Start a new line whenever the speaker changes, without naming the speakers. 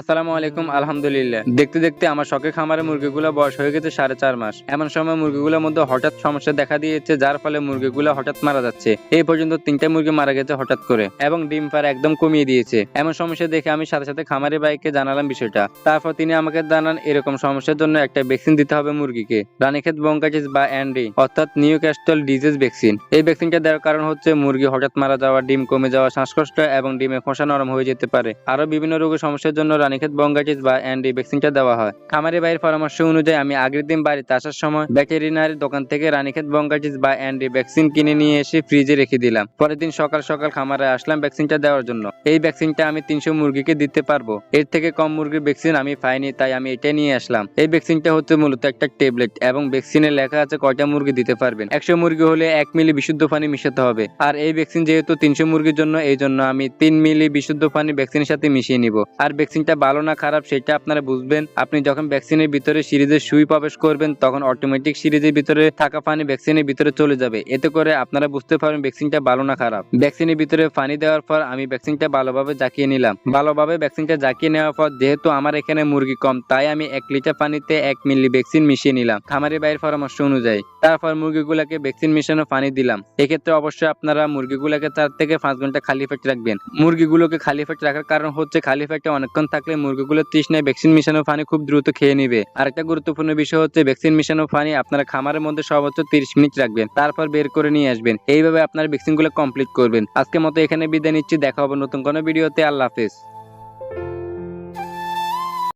আসসালামু আলাইকুম, আলহামদুলিল্লাহ। দেখতে দেখতে আমার শখের খামারে মুরগিগুলো বয়স হয়ে গেছে সাড়ে চার মাস। এমন সময় মুরগিগুলোর মধ্যে হঠাৎ সমস্যা দেখা দিয়েছে, যার ফলে মুরগিগুলো হঠাৎ মারা যাচ্ছে। এই পর্যন্ত তিনটা মুরগি মারা গেছে হঠাৎ করে এবং ডিম পার একদম কমিয়ে দিয়েছে। এমন সমস্যা দেখে আমি সাথে সাথে খামারি ভাইকে জানালাম বিষয়টা। তারপর তিনি আমাকে জানান, এরকম সমস্যার জন্য একটা ভ্যাকসিন দিতে হবে মুরগিকে। রানীক্ষেত বঙ্কাচিস বা অ্যান্ডি, অর্থাৎ নিউ ক্যাস্টল ডিজিজ ভ্যাকসিন। এই ভ্যাকসিনটা দেওয়ার কারণ হচ্ছে, মুরগি হঠাৎ মারা যাওয়া, ডিম কমে যাওয়া, শ্বাসকষ্ট এবং ডিমে খোসা নরম হয়ে যেতে পারে। আরও বিভিন্ন রোগের সমস্যার জন্য রানীক্ষেত বঙ্গাইটিস বা অ্যান্ডি ভ্যাকসিনটা দেওয়া হয়। খামারি ভাইয়ের পরামর্শ অনুযায়ী আমি আগের দিন বাড়িতে আসার সময় ভেটেরিনারি দোকান থেকে রানীক্ষেত বঙ্গাইটিস বা অ্যান্ডি ভ্যাকসিন কিনে নিয়ে এসে ফ্রিজে রেখে দিলাম। পরের দিন সকাল সকাল খামারে আসলাম ভ্যাকসিনটা দেওয়ার জন্য। এই ভ্যাকসিনটা আমি তিনশো মুরগিকে দিতে পারব। এর থেকে কম মুরগির ভ্যাকসিন আমি পাইনি, তাই আমি এটা নিয়ে আসলাম। এই ভ্যাকসিনটা হচ্ছে মূলত একটা ট্যাবলেট এবং ভ্যাকসিনে লেখা আছে কয়টা মুরগি দিতে পারবেন। একশো মুরগি হলে এক মিলি বিশুদ্ধ পানি মিশাতে হবে। আর এই ভ্যাকসিন যেহেতু তিনশো মুরগির জন্য, এই জন্য আমি তিন মিলি বিশুদ্ধ পানি ভ্যাকসিনের সাথে মিশিয়ে নিব। আর ভ্যাকসিনটা ভালো না খারাপ সেটা আপনারা বুঝবেন। আপনি যখন ভ্যাকসিনের ভিতরে সিরিজের সুই প্রবেশ করবেন, তখন অটোমেটিক সিরিজের ভিতরে থাকা পানি ভ্যাকসিনের ভিতরে চলে যাবে। এতে করে আপনারা বুঝতে পারবেন ভ্যাকসিনটা ভালো না খারাপ। ভ্যাকসিনের ভিতরে পানি দেওয়ার পর আমি ভ্যাকসিনটা ভালোভাবে জাকিয়ে নিলাম। ভালোভাবে ভ্যাকসিনটা জাকিয়ে নেওয়ার পর যেহেতু আমার এখানে মুরগি কম, তাই আমি এক লিটার পানিতে এক মিলি ভ্যাকসিন মিশিয়ে নিলাম। খামারি ভাইয়ের পরামর্শ অনুযায়ী। তারপর মুরগিগুলোকে ভ্যাকসিন মিশানো পানি দিলাম। এক্ষেত্রে অবশ্যই আপনারা মুরগিগুলোকে চার থেকে পাঁচ ঘণ্টা খালি পেটে রাখবেন। মুরগিগুলোকে খালি পেটে রাখার কারণ হচ্ছে খালি পেটে অনেকক্ষণ থাকলে মুরগিগুলো তৃষ্ণায় ভ্যাকসিন মিশানো পানি খুব দ্রুত খেয়ে নিবে। আরেকটা গুরুত্বপূর্ণ বিষয় হচ্ছে ভ্যাকসিন মিশানো পানি আপনার খামারের মধ্যে সর্বোচ্চ তিরিশ মিনিট রাখবেন, তারপর বের করে নিয়ে আসবেন। এইভাবে আপনার ভ্যাকসিনগুলো কমপ্লিট করবেন। আজকে মতো এখানে বিদায় নিচ্ছি, দেখা হবে নতুন কোনো ভিডিওতে আল্লাহ হাফেজ।